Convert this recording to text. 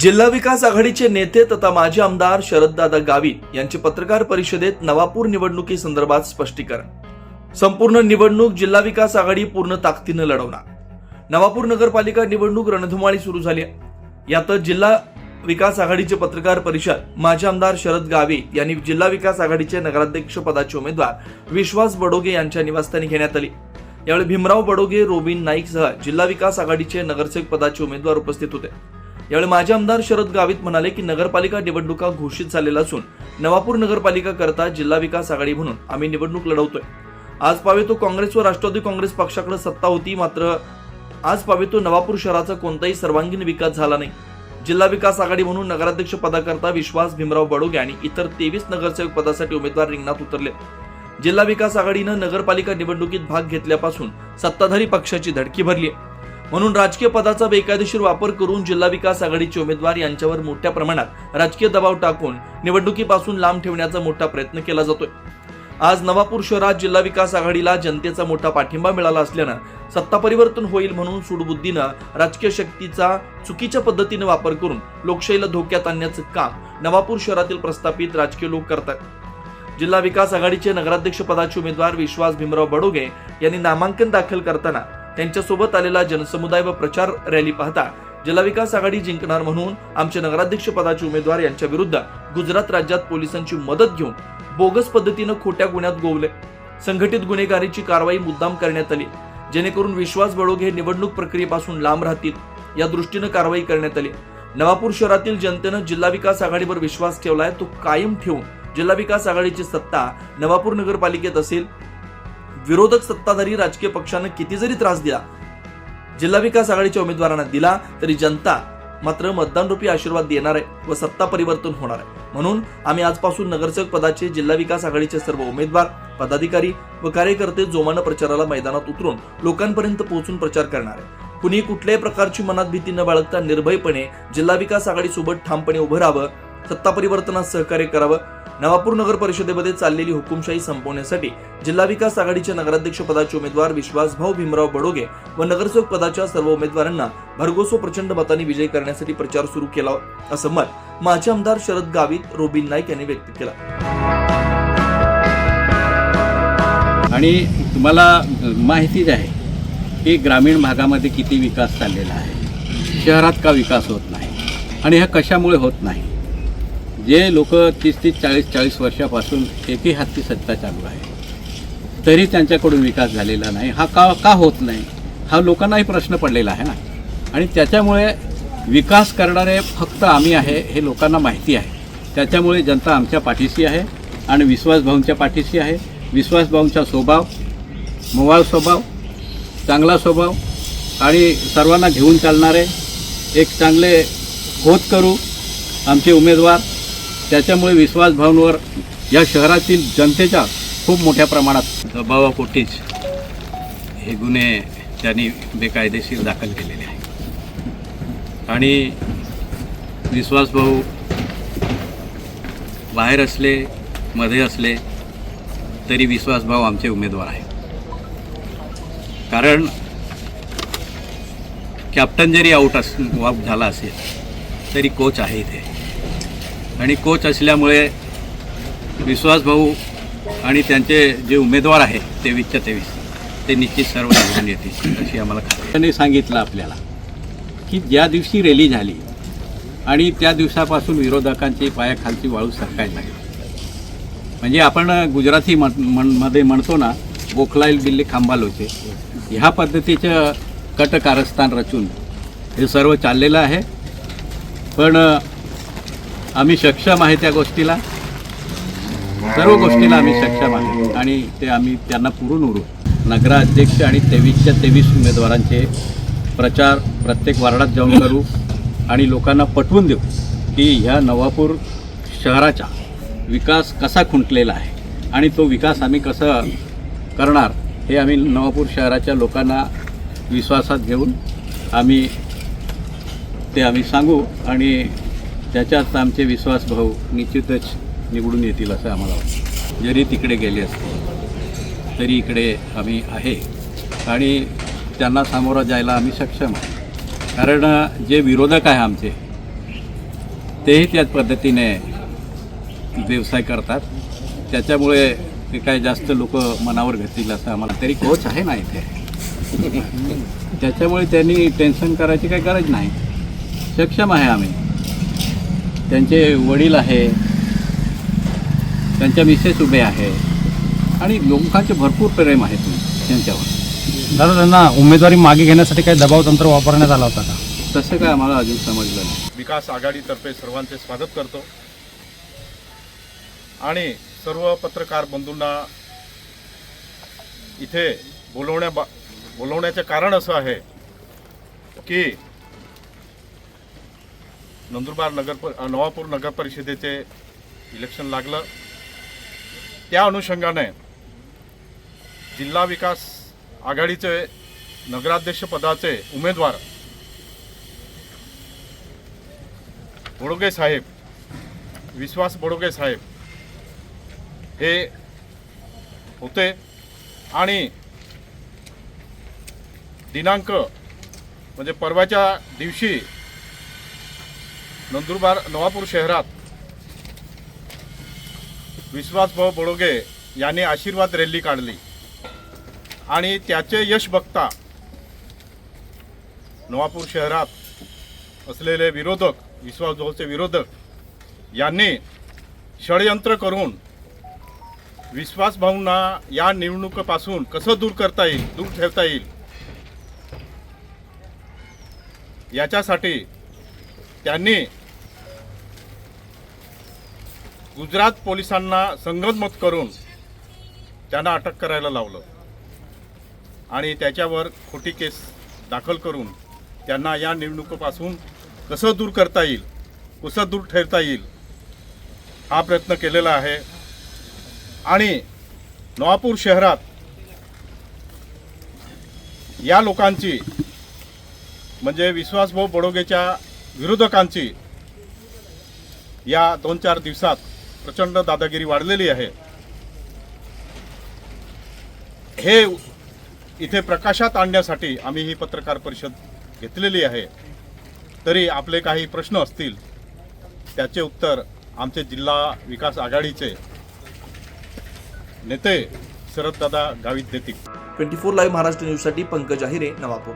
जिल्हा विकास आघाडीचे नेते तथा माजी आमदार शरददादा गावित यांचे पत्रकार परिषदेत नवापूर निवडणुकीसंदर्भात स्पष्टीकरण. संपूर्ण निवडणूक जिल्हा विकास आघाडी पूर्ण ताकदीनं लढवणार. नवापूर नगरपालिका निवडणूक रणधुमाळी सुरू झाली यातच जिल्हा विकास आघाडीचे पत्रकार परिषद माजी आमदार शरद गावे यांनी जिल्हा विकास आघाडीचे नगराध्यक्ष पदाचे उमेदवार विश्वास बडोगे यांच्या निवासस्थानी घेण्यात आली. यावेळी भीमराव बडोगे रोबिन नाईकसह जिल्हा विकास आघाडीचे नगरसेवक पदाचे उमेदवार उपस्थित होते. यावेळी माजी आमदार शरद गावित म्हणाले की नगरपालिका निवडणुका घोषित झालेल्या असून नवापूर नगरपालिका करता जिल्हा विकास आघाडी म्हणून आम्ही निवडणूक लढवतोय. आज पावे तो काँग्रेस व राष्ट्रवादी काँग्रेस पक्षाकडे सत्ता होती मात्र आज पावे तो नवापूर शहराचा कोणताही सर्वांगीण विकास झाला नाही. जिल्हा विकास आघाडी म्हणून नगराध्यक्ष पदाकरता विश्वास भीमराव बडोगे आणि इतर तेवीस नगरसेवक पदासाठी उमेदवार रिंगणात उतरले. जिल्हा विकास आघाडीनं नगरपालिका निवडणुकीत भाग घेतल्यापासून सत्ताधारी पक्षाची धडकी भरली आहे. म्हणून राजकीय पदाचा बेकायदेशीर वापर करून जिल्हा विकास आघाडीचे उमेदवार यांच्यावर मोठ्या प्रमाणात राजकीय दबाव टाकून निवडणुकीपासून लांब ठेवण्याचा मोठा प्रयत्न केला जातोय. आज नवापूर शहरात जिल्हा विकास आघाडीला जनतेचा मोठा पाठिंबा मिळाला असल्यानं सत्ता परिवर्तन होईल म्हणून सुडबुद्धीनं राजकीय शक्तीचा चुकीच्या पद्धतीने वापर करून लोकशाहीला धोक्यात आणण्याचं काम नवापूर शहरातील प्रस्थापित राजकीय लोक करतात. जिल्हा विकास आघाडीचे नगराध्यक्ष पदाचे उमेदवार विश्वास भीमराव बडोगे यांनी नामांकन दाखल करताना त्यांच्यासोबत आलेला जनसमुदाय व प्रचार रॅली पाहता जलविकास आघाडी जिंकणार म्हणून आमचे नगराध्यक्ष पदाचे उमेदवार यांच्या विरुद्ध गुजरात राज्यात पोलिसांची मदत घेऊन बोगस पद्धतीनं खोट्या गुन्ह्यात गोवले. संघटित गुन्हेगारीची कारवाई मुद्दाम करण्यात आली. जेणेकरून विश्वास बळोग हे निवडणूक प्रक्रियेपासून लांब राहतील या दृष्टीनं कारवाई करण्यात आली. नवापूर शहरातील जनतेनं जिल्हा विकास आघाडीवर विश्वास ठेवलाय तो कायम ठेवून जिल्हा विकास आघाडीची सत्ता नवापूर नगरपालिकेत असेल विरोधक सत्ताधारी राजकीय पक्षानं किती जरी त्रास दिला जिल्हा विकास आघाडीच्या उमेदवारांना दिला तरी जनता मात्र मतदान रूपी आशीर्वाद देणार आहे व सत्ता परिवर्तन होणार आहे. म्हणून आम्ही आजपासून नगरसेवक पदाचे जिल्हा विकास आघाडीचे सर्व उमेदवार पदाधिकारी व कार्यकर्ते जोमानं प्रचाराला मैदानात उतरून लोकांपर्यंत पोहोचून प्रचार करणार आहे. कुणी कुठल्याही प्रकारची मनात भीती न बाळगता निर्भयपणे जिल्हा विकास आघाडीसोबत ठामपणे उभं राहावं सत्ता परिवर्तनात सहकार्य करावं. नवापूर नगर परिषदेमध्ये चाललेली हुकुमशाही संपवण्यासाठी जिल्हा विकास आघाडीच्या नगराध्यक्ष पदाचे उमेदवार विश्वासभाऊ भीमराव बडोगे व नगरसेवक पदाच्या सर्व उमेदवारांना भरघोसो प्रचंड मतांनी विजयी करण्यासाठी प्रचार सुरू केला असं मत माजी आमदार शरद गावित रोबिन नाईक यांनी व्यक्त केलं. आणि तुम्हाला माहितीच आहे की ग्रामीण भागामध्ये किती विकास चाललेला आहे. शहरात का विकास होत नाही? आणि ह्या कशामुळे होत नाही? जे लोक तीस तीस चाळीस चाळीस वर्षापासून एकही हाती सत्ता चालू आहे तरी त्यांच्याकडून विकास झालेला नाही. हा का का होत नाही? हा लोकांनाही प्रश्न पडलेला आहे ना. आणि त्याच्यामुळे विकास करणारे फक्त आम्ही आहे हे लोकांना माहिती आहे. त्याच्यामुळे जनता आमच्या पाठीशी आहे आणि विश्वासभाऊंच्या पाठीशी आहे. विश्वासभाऊंचा स्वभाव मोवाळ स्वभाव चांगला स्वभाव आणि सर्वांना घेऊन चालणारे एक चांगले होत करू आमचे उमेदवार त्याच्यामुळे विश्वासभावांवर या शहरातील जनतेच्या खूप मोठ्या प्रमाणात दबावापोटीच हे गुन्हे त्यांनी बेकायदेशीर दाखल केलेले आहे आणि विश्वासभाऊ बाहेर असले मध्ये असले तरी विश्वासभाव आमचे उमेदवार आहेत. कारण कॅप्टन जरी आऊट अस झाला असेल तरी कोच आहे इथे. आणि कोच असल्यामुळे विश्वासभाऊ आणि त्यांचे जे उमेदवार आहे तेवीसच्या तेवीस ते निश्चित सर्व निवडून येतील अशी आम्हाला खात्री. सांगितलं आपल्याला की ज्या दिवशी रॅली झाली आणि त्या दिवसापासून विरोधकांची पायाखालची वाळू सरकायला लागली. म्हणजे आपण गुजराती म्हण मनमध्ये म्हणतो ना बोखलाईल दिल्ली खांबालोचे ह्या पद्धतीचं कट कारस्थान रचून हे सर्व चाललेलं आहे. पण आम्ही सक्षम आहे त्या गोष्टीला. सर्व गोष्टीला आम्ही सक्षम आहे. आणि ते आम्ही त्यांना पुरून उरू नगराध्यक्ष आणि तेवीसच्या तेवीस उमेदवारांचे प्रचार प्रत्येक वार्डात जाऊन करू आणि लोकांना पटवून देऊ की ह्या नवापूर शहराचा विकास कसा खुंटलेला आहे आणि तो विकास आम्ही कसं करणार हे आम्ही नवापूर शहराच्या लोकांना विश्वासात घेऊन आम्ही ते आम्ही सांगू आणि त्याच्यात आमचे विश्वासभाऊ निश्चितच निवडून येतील असं आम्हाला वाटतं. जरी तिकडे गेले असते तरी इकडे आम्ही आहे. आणि त्यांना सामोरं जायला आम्ही सक्षम आहे. कारण जे विरोधक आहे आमचे तेही त्याच पद्धतीने व्यवसाय करतात. त्याच्यामुळे ते काय जास्त लोक मनावर घेतील असं आम्हाला तरी कोच आहे ना इथे. त्याच्यामुळे त्यांनी टेन्शन करायची काही गरज नाही. सक्षम आहे आम्ही. त्यांचे वडील आहे. त्यांच्या मिसेस उभे आहे. आणि लोकांचे भरपूर प्रेम आहे त्यांच्यावर. दादा त्यांना उमेदवारी मागे घेण्यासाठी काही दबाव तंत्र वापरण्यात आला होता का? तसं काय आम्हाला अजून समजलं नाही. विकास आघाडीतर्फे सर्वांचे स्वागत करतो. आणि सर्व पत्रकार बंधूंना इथे बोलवण्या बोलवण्याचे कारण असं आहे की नंदुरबार नगर नवापूर नगर परिषदेचे इलेक्शन लागलं. त्या अनुषंगाने जिल्हा विकास आघाडीचे नगराध्यक्षपदाचे उमेदवार बोडोगे साहेब विश्वास बोडोगे साहेब हे होते आणि दिनांक म्हणजे परवाच्या दिवशी नंदुरबार नवापूर शहरात विश्वासभाऊ बडोगे यांनी आशीर्वाद रॅली काढली. आणि त्याचे यश बघता नवापूर शहरात असलेले विरोधक विश्वासभाऊचे विरोधक यांनी षडयंत्र करून विश्वासभाऊंना या निवडणुकीपासून कसं दूर करता येईल दूर ठेवता येईल याच्यासाठी त्यांनी गुजरात पोलिसांना संगनमत करून त्यांना अटक करायला लावलं. आणि त्याच्यावर खोटी केस दाखल करून त्यांना या निवडणुकीपासून कसं दूर करता येईल कसं दूर ठेवता येईल हा प्रयत्न केलेला आहे. आणि नवापूर शहरात या लोकांची म्हणजे विश्वासभाऊ बडोगेच्या विरोधकांची या दोन चार दिवसात प्रचंड दादागिरी वाढलेली आहे. हे इथे प्रकाशात आणण्यासाठी आम्ही ही पत्रकार परिषद घेतलेली आहे. तरी आपले काही प्रश्न असतील त्याचे उत्तर आमचे जिल्हा विकास आघाडीचे नेते शरददादा गावित देतील. ट्वेंटी फोर लाईव्ह महाराष्ट्र न्यूजसाठी पंकज आहिरे नवापूर.